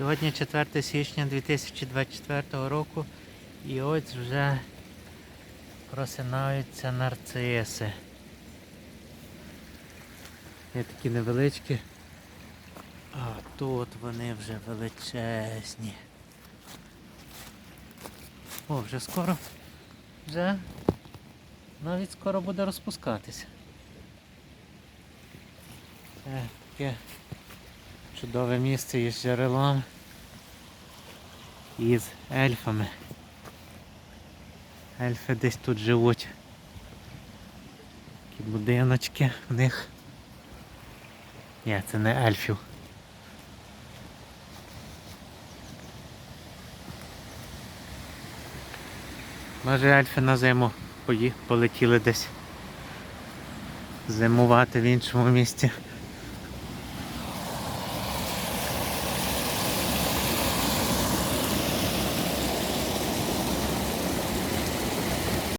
Сьогодні 4 січня 2024 року і ось вже просинаються нарциси. Є такі невеличкі, а тут вони вже величезні. О, вже скоро, вже навіть скоро буде розпускатися. Це таке чудове місце із джерелом і з ельфами. Ельфи десь тут живуть. Такі будиночки в них. Ні, це не ельфів. Може ельфи на зиму полетіли десь зимувати в іншому місці.